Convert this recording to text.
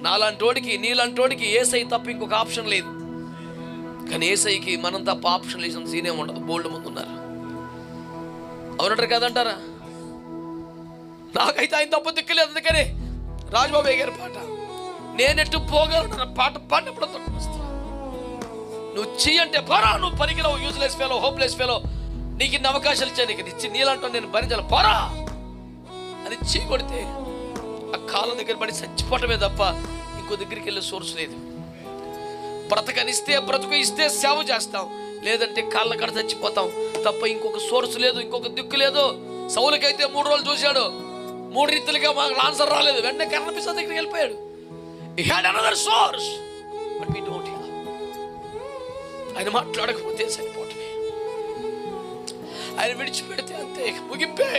నాలాంటోడికి నీలాంటోడికి ఏసై తప్ప ఇంకొక ఆప్షన్ లేదు. కానీ ఏసైకి మనం తప్ప ఆప్షన్ లేచిన సీనే ఉండదు బోల్డ్ ముందు ఉన్నారు. అవునంటారు కదంటారా? నాకైతే ఆయన తప్ప దిక్కులేదు అందుకని రాజబాబు గారి పాట. నేనెట్టు పోగలను పాట పాడినప్పుడు నువ్వు చెయ్యి అంటే పరా నువ్వు పనికిరావు యూజ్లెస్ ఫెలో హోప్లెస్ ఫెలో నీకు ఇన్ని అవకాశాలు ఇచ్చాను నీకు ఇచ్చి నీళ్ళంటూ నేను భరించాలి. పరా! అని చీ కొడితే ఆ కాళ్ళ దగ్గర పడి చచ్చిపోవటమే తప్ప ఇంకో దగ్గరికి వెళ్ళే సోర్స్ లేదు. బ్రతకనిస్తే బ్రతుకు ఇస్తే సేవ చేస్తాం. లేదంటే కాళ్ళ కాడ చచ్చిపోతాం. తప్ప ఇంకొక సోర్స్ లేదు ఇంకొక దిక్కు లేదు. సౌలకైతే మూడు రోజులు చూశాడు. మూడు రీతిలుగా మాకు ఆన్సర్ రాలేదు. వెంటనే కర్ణపిసా దగ్గరికి వెళ్ళిపోయాడు. ఈ had another source but we don't ఆయన మాట్లాడకపోతే సరిపోవటమే ఆయన విడిచిపెడితే అంతే ముగింపే.